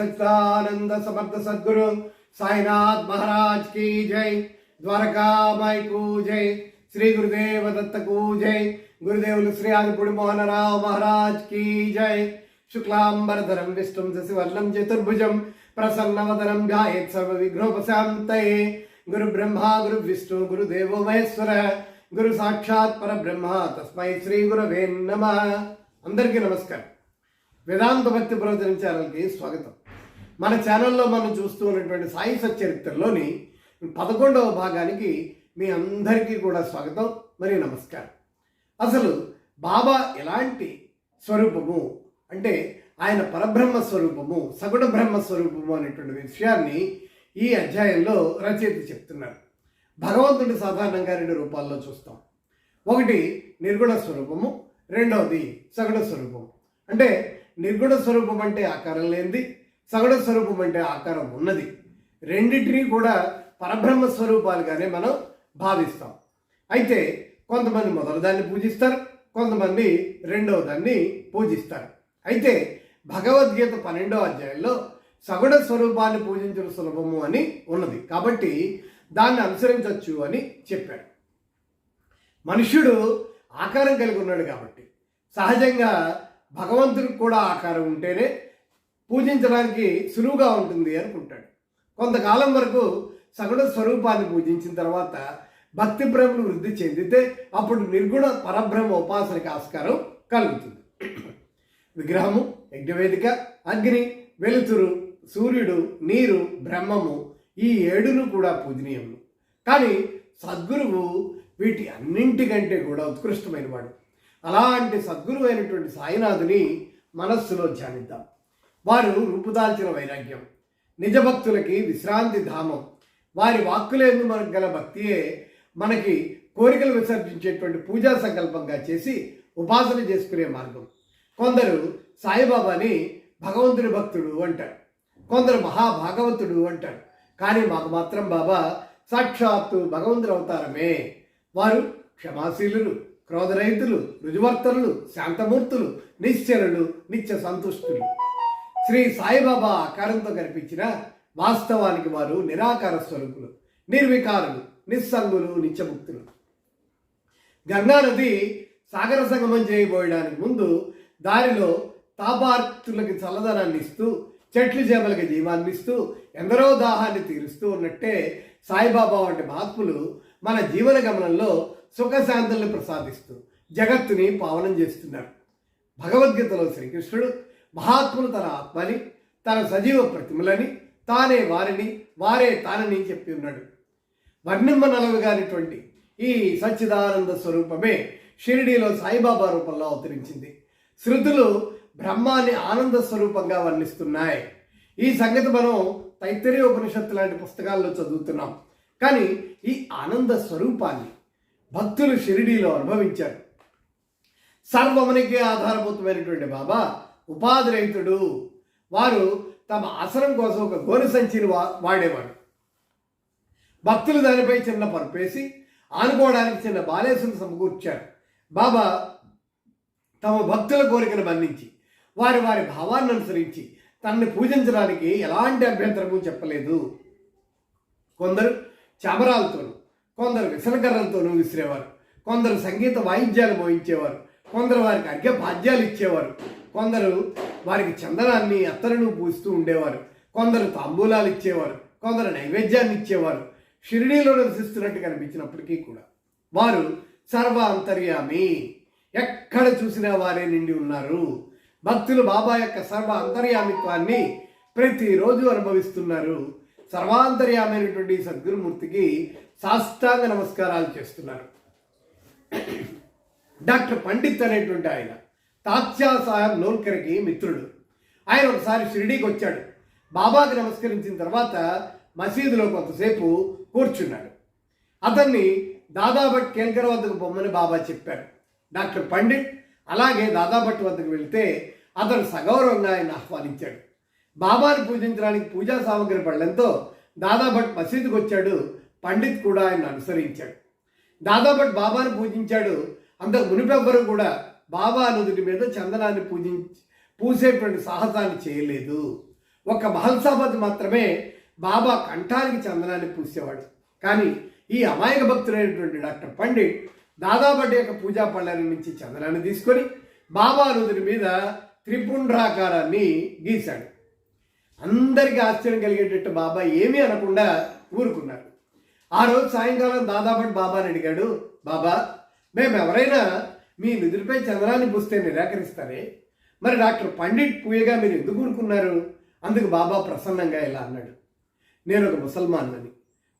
सच्चिदानंद समर्थ सद्गुरु साईनाथ महाराज की जय द्वारका माई को जय श्री गुरुदेव दत्त को जय गुरुदेव श्री आदिपुड़ी मोहन राव महाराज की जय शुक्लांबरधरम विष्णु शशिवर्णम चतुर्भुजम प्रसन्नवदनम ध्यायेत् सर्व विघ्नोपशान्तये गुरु ब्रह्मा गुरु विष्णु गुरुदेवो महेश्वर గురు సాక్షాత్ పరబ్రహ్మ తస్మై శ్రీ గురవే నమ అందరికీ నమస్కారం వేదాంత భక్తి ప్రవచన ఛానల్కి స్వాగతం మన ఛానల్లో మనం చూస్తూ ఉన్నటువంటి సాయి సచ్చరిత్రలోని పదకొండవ భాగానికి మీ అందరికీ కూడా స్వాగతం. మరియు నమస్కారం. అసలు బాబా ఎలాంటి స్వరూపము? అంటే ఆయన పరబ్రహ్మ స్వరూపము సగుణ బ్రహ్మ స్వరూపము అనేటువంటి విషయాన్ని ఈ అధ్యాయంలో రచయిత చెప్తున్నారు. భగవంతుడి సాధారణంగా రెండు రూపాల్లో చూస్తాం. ఒకటి నిర్గుణ స్వరూపము రెండవది సగుణ స్వరూపం అంటే నిర్గుణ స్వరూపం అంటే ఆకారం లేనిది సగుణ స్వరూపం అంటే ఆకారం ఉన్నది. రెండింటినీ కూడా పరబ్రహ్మ స్వరూపాలుగానే మనం భావిస్తాం. అయితే కొంతమంది మొదటి దాన్ని పూజిస్తారు కొంతమంది రెండవ దాన్ని పూజిస్తారు. అయితే భగవద్గీత పన్నెండవ అధ్యాయంలో సగుణ స్వరూపాన్ని పూజించడం సులభము అని ఉన్నది. కాబట్టి దాన్ని అనుసరించవచ్చు అని చెప్పాడు. మనుష్యుడు ఆకారం కలిగి ఉన్నాడు కాబట్టి సహజంగా భగవంతుడికి కూడా ఆకారం ఉంటేనే పూజించడానికి సులువుగా ఉంటుంది అనుకుంటాడు. కొంతకాలం వరకు సగుణ స్వరూపాన్ని పూజించిన తర్వాత భక్తి ప్రేమలు వృద్ధి చెందితే అప్పుడు నిర్గుణ పరబ్రహ్మ ఉపాసనకి ఆస్కారం కలుగుతుంది. విగ్రహము యజ్ఞవేదిక అగ్ని వెలుతురు సూర్యుడు నీరు బ్రహ్మము ఈ ఏడును కూడా పూజనీయములు. కానీ సద్గురువు వీటి అన్నింటికంటే కూడా ఉత్కృష్టమైన వాడు అలాంటి సద్గురువు అయినటువంటి సాయినాథుని మనస్సులో ధ్యానిద్దాం. వారు రూపుదాల్చిన వైరాగ్యం. నిజభక్తులకి విశ్రాంతి ధామం. వారి వాక్కులేందు మనకు గల భక్తియే మనకి కోరికలు విసర్జించేటువంటి పూజా సంకల్పంగా చేసి ఉపాసన చేసుకునే మార్గం. కొందరు సాయిబాబాని భగవంతుడి భక్తుడు అంటారు. కొందరు మహాభాగవతుడు అంటారు. కానీ మాకు మాత్రం బాబా సాక్షాత్తు భగవంతుడు అవతారమే. వారు క్షమాశీలులు క్రోధరహితులు రుజువర్తనులు శాంతమూర్తులు నిశ్చలులు నిత్య సంతుష్టులు. శ్రీ సాయిబాబా ఆకారంతో కనిపించిన వాస్తవానికి వారు నిరాకార స్వరూపులు నిర్వికారులు నిస్సంగులు నిత్యముక్తులు. గంగానది సాగర సంగమం చేయబోయడానికి ముందు దారిలో తాపార్తులకి చల్లదనాన్ని ఇస్తూ చెట్లు చేపలకి జీవాన్ని ఇస్తూ ఎందరో దాహాన్ని తీరుస్తూ ఉన్నట్టే సాయిబాబా వంటి మహాత్ములు మన జీవన గమనంలో సుఖశాంతుల్ని ప్రసాదిస్తూ జగత్తుని పావనం చేస్తున్నారు. భగవద్గీతలో శ్రీకృష్ణుడు మహాత్ములు తన ఆత్మని తన సజీవ ప్రతిమలని తానే వారిని వారే తానని చెప్పి ఉన్నాడు. వర్ణింబ నలవిగానిటువంటి ఈ సచ్చిదానంద స్వరూపమే షిరిడీలో సాయిబాబా రూపంలో అవతరించింది. శృతులు బ్రహ్మాన్ని ఆనంద స్వరూపంగా వర్ణిస్తున్నాయి. ఈ సంగతి మనం తైత్తరీయ ఉపనిషత్తు లాంటి పుస్తకాల్లో చదువుతున్నాం. కానీ ఈ ఆనంద స్వరూపాన్ని భక్తులు షిరిడీలో అనుభవించారు. సర్వమునికి ఆధారభూతమైనటువంటి బాబా ఉపాధి రహితుడు వారు తమ ఆసనం కోసం ఒక గోనె సంచిని వా వాడేవాడు. భక్తులు దానిపై చిన్న పరుపేసి ఆనుకోవడానికి చిన్న బాలేసును సమకూర్చారు. బాబా తమ భక్తుల కోరికను బంధించి వారి వారి భావాన్ని అనుసరించి తనని పూజించడానికి ఎలాంటి అభ్యంతరము చెప్పలేదు. కొందరు చామరాలతోనూ కొందరు విసనకర్రలతోనూ విసిరేవారు. కొందరు సంగీత వాయిద్యాలు మోయించేవారు. కొందరు వారికి అర్ఘ్య భాద్యాలు ఇచ్చేవారు. కొందరు వారికి చందనాన్ని అత్తరును పూస్తూ ఉండేవారు. కొందరు తాంబూలాలు ఇచ్చేవారు. కొందరు నైవేద్యాన్ని ఇచ్చేవారు. షిరిడీలో నివసిస్తున్నట్టు కనిపించినప్పటికీ కూడా వారు సర్వ అంతర్యామి ఎక్కడ చూసినా వారే నిండి ఉన్నారు. భక్తులు బాబా యొక్క సర్వ అంతర్యామిత్వాన్ని ప్రతిరోజు అనుభవిస్తున్నారు. సర్వాంతర్యామైనటువంటి సద్గురుమూర్తికి సాష్టాంగ నమస్కారాలు చేస్తున్నారు. డాక్టర్ పండిత్ అనేటువంటి ఆయన తాత్యా సాహెబ్ లోల్కర్కి మిత్రుడు. ఆయన ఒకసారి షిరిడీకి వచ్చాడు. బాబాకి నమస్కరించిన తర్వాత మసీదులో కొంతసేపు కూర్చున్నాడు. అతన్ని దాదాభట్ కేల్కర్ వద్దకు బొమ్మని బాబా చెప్పారు. డాక్టర్ పండిట్ అలాగే దాదాభట్ వద్దకు వెళితే అతను సగౌరవంగా ఆయన ఆహ్వానించాడు. బాబాను పూజించడానికి పూజా సామగ్రి పడడంతో దాదాభట్ మసీదుకు వచ్చాడు. పండిత్ కూడా ఆయన అనుసరించాడు. దాదాభట్ బాబాను పూజించాడు. అంతకు మునిపెవ్వరూ కూడా బాబా నుదుటి మీద చందనాన్ని పూజించి పూసేటువంటి సాహసాన్ని చేయలేదు. ఒక మహల్సాబాద్ మాత్రమే బాబా కంఠానికి చందనాన్ని పూసేవాడు. కానీ ఈ అమాయక భక్తుడైనటువంటి డాక్టర్ పండిట్ దాదాబడ్డి యొక్క పూజా పళ్ళని నుంచి చందనాన్ని తీసుకొని బాబా నుదురి మీద త్రిపుండ్రాకారాన్ని గీశాడు. అందరికీ ఆశ్చర్యం కలిగేటట్టు బాబా ఏమీ అనకుండా ఊరుకున్నారు ఆ రోజు సాయంకాలం దాదాపట్ బాబాని అడిగాడు బాబా మేము ఎవరైనా మీ నుదురిపై చంద్రాన్ని పూస్తే నిరాకరిస్తారే? మరి డాక్టర్ పండిట్ పూయగా మీరు ఎందుకు ఊరుకున్నారు అందుకు బాబా ప్రసన్నంగా ఇలా అన్నాడు. నేను ఒక ముసల్మాన్నని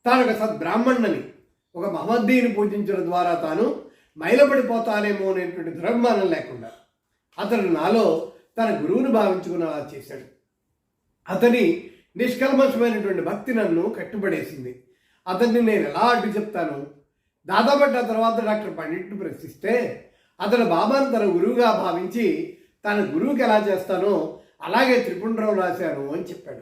తాను ఒక సద్బ్రాహ్మణ్ణని ఒక మహమ్మద్దీని పూజించడం ద్వారా తాను మైలపడిపోతానేమో అనేటువంటి దురభిమానం లేకుండా అతను నాలో తన గురువును భావించుకునేలా చేశాడు. అతని నిష్కల్మషమైనటువంటి భక్తి నన్ను కట్టుబడేసింది. అతన్ని నేను ఎలా అడ్డు చెప్తాను దాదాపడ్డ తర్వాత డాక్టర్ పండిట్ను ప్రశ్నిస్తే అతను బాబాను తన గురువుగా భావించి తన గురువుకి ఎలా చేస్తానో అలాగే త్రిపుండ్రం రాశాను అని చెప్పాడు.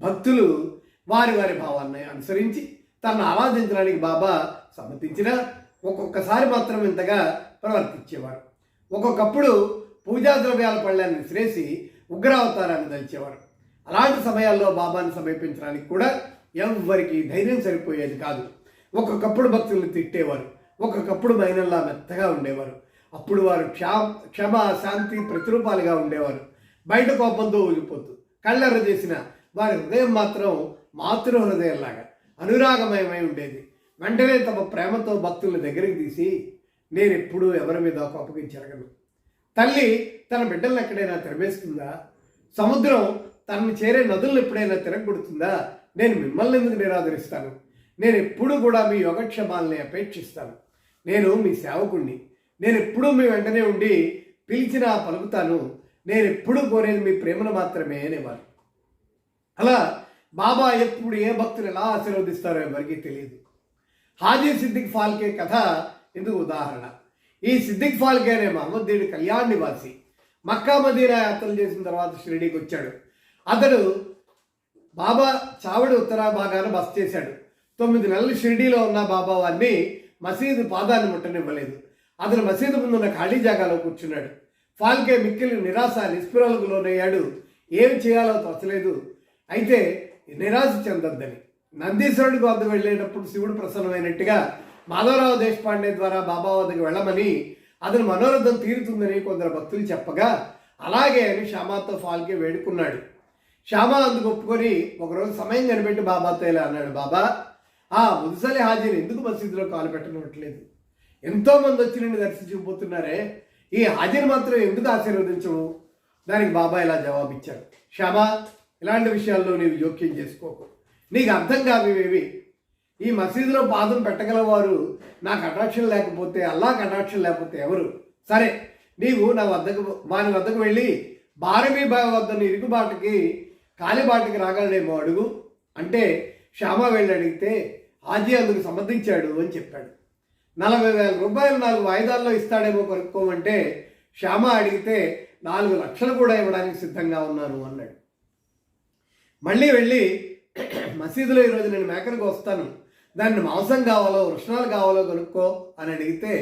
భక్తులు వారి వారి భావాన్ని అనుసరించి తనను ఆరాధించడానికి బాబా సమ్మతించినా ఒక్కొక్కసారి మాత్రం ఇంతగా ప్రవర్తించేవారు. ఒక్కొక్కప్పుడు పూజా ద్రవ్యాల పళ్ళని విసిరేసి ఉగ్రావతారాన్ని దంచేవారు అలాంటి సమయాల్లో బాబాను సమీపించడానికి కూడా ఎవ్వరికి ధైర్యం సరిపోయేది కాదు. ఒక్కొక్కప్పుడు భక్తులను తిట్టేవారు. ఒక్కొక్కప్పుడు మైనల్లా మెత్తగా ఉండేవారు. అప్పుడు వారు క్షా క్షమ శాంతి ప్రతిరూపాలుగా ఉండేవారు. బయట కోపంతో ఊగిపోతూ కళ్ళెర్ర చేసిన వారి హృదయం మాత్రం మాతృ హృదయంలాగా అనురాగమయమై ఉండేది. వెంటనే తమ ప్రేమతో భక్తుల దగ్గరికి తీసి నేను ఎప్పుడూ ఎవరి మీద కోపకి జరగను. తల్లి తన బిడ్డలను ఎక్కడైనా తెరవేస్తుందా సముద్రం తనను చేరే నదులను ఎప్పుడైనా తిరగొడుతుందా? నేను మిమ్మల్ని ఎందుకు నిరాదరిస్తాను? నేను ఎప్పుడూ కూడా మీ యోగక్షేమాలని అపేక్షిస్తాను. నేను మీ సేవకుణ్ణి. నేను ఎప్పుడూ మీ వెంటనే ఉండి పిలిచినా పలుకుతాను. నేను ఎప్పుడూ కోరేది మీ ప్రేమను మాత్రమే అనేవారు. అలా బాబా ఎప్పుడు ఏ భక్తులు ఎలా ఆశీర్వదిస్తారో ఎవరికీ తెలియదు. హాజీ సిద్దిక్ ఫాల్కే కథ ఇందుకు ఉదాహరణ. ఈ సిద్దిక్ ఫాల్కే అనే మహమ్మద్దీడు కళ్యాణ్ నివాసి మక్కా మదీనా యాత్రలు చేసిన తర్వాత షిరిడీకి వచ్చాడు. అతడు బాబా చావడి ఉత్తరా భాగాన బస చేశాడు. తొమ్మిది నెలలు షిరిడీలో ఉన్న బాబా వారిని మసీదు పాదాన్ని ముట్టనివ్వలేదు. అతను మసీదు ముందున్న ఖాళీ జాగాలో కూర్చున్నాడు. ఫాల్కే మిక్కిలి నిరాశ నిస్పృహలకు లోనయ్యాడు ఏం చేయాలో తోచలేదు. అయితే నిరాశ చెందొద్దని. నందీశ్వరుడికి వద్ద వెళ్ళేటప్పుడు శివుడు ప్రసన్నమైనట్టుగా మాధవరావు దేశపాండే ద్వారా బాబా వద్దకు వెళ్ళమని అతని మనోరథం తీరుతుందని కొందరు భక్తులు చెప్పగా అలాగే అని శ్యామాతో ఫాల్కే వేడుకున్నాడు. శ్యామ అందుకు ఒప్పుకొని ఒకరోజు సమయం కనిపెట్టి బాబాతో ఇలా అన్నాడు బాబా ఆ ముదుసలి హాజీని ఎందుకు మసీదులో కాలు పెట్టనట్లేదు? ఎంతో మంది వచ్చి నిన్ను దర్శించుకుపోతున్నారే? ఈ హాజీని మాత్రం ఎందుకు ఆశీర్వదించవు? దానికి బాబా ఇలా జవాబిచ్చాడు. శ్యామ ఇలాంటి విషయాల్లో నీవు జోక్యం చేసుకోకు. నీకు అర్థం కాదు ఈ మసీదులో పాదం పెట్టగలవారు నాకు అట్రాక్షన్ లేకపోతే అల్లా అట్రాక్షన్ లేకపోతే ఎవరు? సరే నీవు నా వద్దకు వాని వద్దకు వెళ్ళి భారమీ బావ వద్ద ఇరుగుబాటుకి కాలిబాటుకి రాగలనేమో అడుగు. అంటే శ్యామ వెళ్ళి అడిగితే హాజీ అందుకు సమర్థించాడు అని చెప్పాడు. నలభై వేల రూపాయలు నాలుగు వాయిదాల్లో ఇస్తాడేమో కొనుక్కోమంటే శ్యామ అడిగితే నాలుగు లక్షలు కూడా ఇవ్వడానికి సిద్ధంగా ఉన్నాను అన్నాడు. మళ్ళీ వెళ్ళి మసీదులో ఈరోజు నేను మేకలకు వస్తాను దాన్ని మాంసం కావాలో వృషణాలు కావాలో కొనుక్కో అని అడిగితే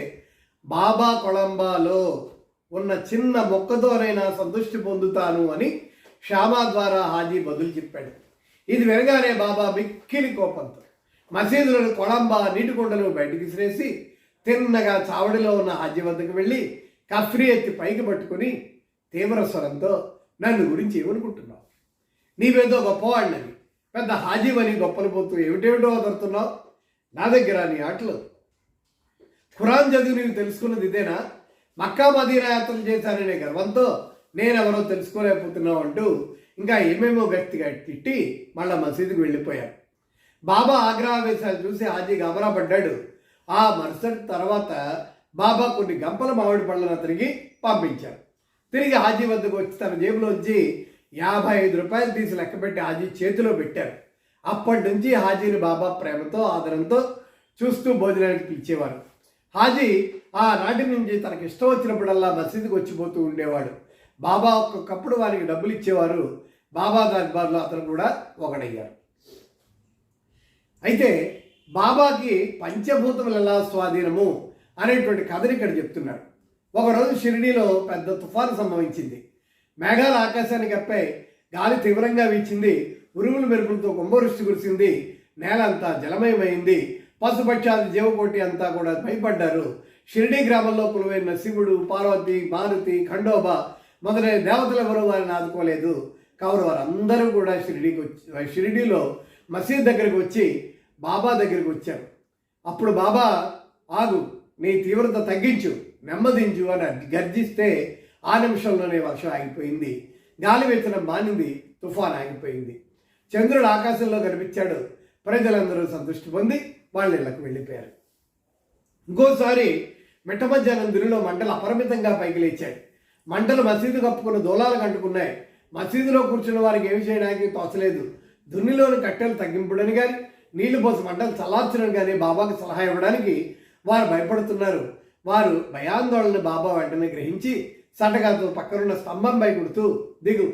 బాబా కొలంబాలో ఉన్న చిన్న మొక్కతోనైనా సంతృష్టి పొందుతాను అని శ్యామా ద్వారా హాజీ బదులు చెప్పాడు. ఇది వినగానే బాబా మిక్కిలి కోపంతో మసీదులోని కొలంబా నీటి కుండలు బయటికి విసిరేసి తిన్నగా చావడిలో ఉన్న హాజీ వద్దకు వెళ్ళి కఫ్రీ ఎత్తి పైకి పట్టుకొని తీవ్ర స్వరంతో నన్ను గురించి ఏమనుకుంటున్నావు? నీవేదో గొప్పవాడినని పెద్ద హాజీవని గొప్పలు పోతూ ఏమిటేమిటో వదులుతున్నావు నా దగ్గర నీ ఆటలు. ఖురాన్ చదువు నీవు తెలుసుకున్నది ఇదేనా? మక్కా మదీనా యాత్రలు చేశాననే గర్వంతో నేనెవరో తెలుసుకోలేకపోతున్నావు అంటూ ఇంకా ఏమేమో వ్యక్తిగా తిట్టి మళ్ళా మసీదుకు వెళ్ళిపోయాను. బాబా ఆగ్రహావేశాలు చూసి హాజీ గబరా పడ్డాడు ఆ మరుసటి తర్వాత బాబా కొన్ని గంపల మామిడి పళ్ళను అతనికి పంపించారు. తిరిగి హాజీ వద్దకు వచ్చి తన జేబులోంచి యాభై ఐదు రూపాయలు తీసి లెక్కపెట్టి హాజీ చేతిలో పెట్టారు. అప్పటి నుంచి హాజీని బాబా ప్రేమతో ఆదరంతో చూస్తూ భోజనానికి పిలిచేవారు. హాజీ ఆ నాటి నుంచి తనకి ఇష్టం వచ్చినప్పుడల్లా మసీదుకి వచ్చిపోతూ ఉండేవాడు. బాబా ఒక్కొక్కప్పుడు వారికి డబ్బులు ఇచ్చేవారు. బాబా దర్బార్లో అతను కూడా ఒకడయ్యారు. అయితే బాబాకి పంచభూతములు ఎలా స్వాధీనము అనేటువంటి కథని ఇక్కడ చెప్తున్నాడు. ఒకరోజు షిరిడీలో పెద్ద తుఫాను సంభవించింది. మేఘాలు ఆకాశానికి అప్పాయి గాలి తీవ్రంగా వీచింది. ఉరుములు మెరుపులతో కుంభవృష్టి కురిసింది. నేల అంతా జలమయమైంది. పశుపక్షాది జీవకోటి అంతా కూడా భయపడ్డారు. షిరిడీ గ్రామంలో కొలువైన శివుడు పార్వతి మారుతి ఖండోబా మొదలైన దేవతలు ఎవరూ వారిని ఆదుకోలేదు. కావున వారందరూ కూడా షిరిడీకి వచ్చి షిరిడీలో మసీద్ దగ్గరికి వచ్చి బాబా దగ్గరికి వచ్చారు. అప్పుడు బాబా ఆగు నీ తీవ్రత తగ్గించు నెమ్మదించు అని గర్జిస్తే ఆ నిమిషంలోనే వర్షం ఆగిపోయింది. గాలి వేతనం మానింది తుఫాన్ ఆగిపోయింది. చంద్రుడు ఆకాశంలో కనిపించాడు. ప్రజలందరూ సంతృష్టి పొంది వాళ్ళ ఇళ్ళకు వెళ్ళిపోయారు. ఇంకోసారి మిట్ట మధ్యాహ్నం దిరిలో మంటలు అపరిమితంగా పైకి లేచాయి. మంటలు మసీదు కప్పుకున్న దూలాలు కంటుకున్నాయి. మసీదులో కూర్చున్న వారికి ఏమి చేయడానికి తోచలేదు. దున్నిలోని కట్టెలు తగ్గింపుడని కానీ నీళ్ళు పోసి మంటలు చల్లార్చడం కానీ బాబాకు సలహా ఇవ్వడానికి వారు భయపడుతున్నారు. వారు భయాందోళన బాబా వెంటనే గ్రహించి సటగాతో పక్కనున్న స్తంభంపై కుడుతూ దిగు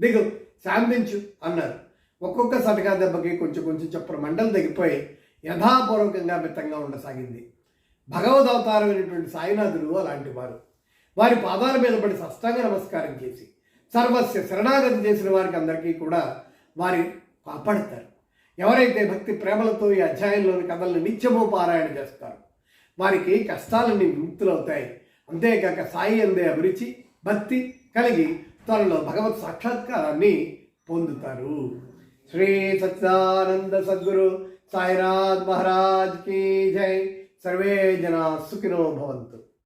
దిగు శాంతించు అన్నారు. ఒక్కొక్క సటకా దెబ్బకి కొంచెం కొంచెం చొప్పున మంటలు తగ్గిపోయి యథాపూర్వకంగా మిత్తంగా ఉండసాగింది. భగవద్ అవతారమైనటువంటి సాయినాథుడు అలాంటి వారు. వారి పాదాల మీద పడి సష్టాంగ నమస్కారం చేసి సర్వస్య శరణాగతి చేసిన వారికి అందరికీ కూడా వారి కాపాడుతారు. ఎవరైతే భక్తి ప్రేమలతో ఈ అధ్యాయంలోని కథలను నిత్యము పారాయణ చేస్తారు వారికి కష్టాలన్నీ విముక్తులవుతాయి అంతేకాక సాయి అందే అభిరుచి భక్తి కలిగి త్వరలో భగవత్ సాక్షాత్కారాన్ని పొందుతారు. శ్రీ సత్యానంద సద్గురు సాయినాథ్ మహారాజ్ కీ జై. సర్వే జనా సుఖినో భవంతు.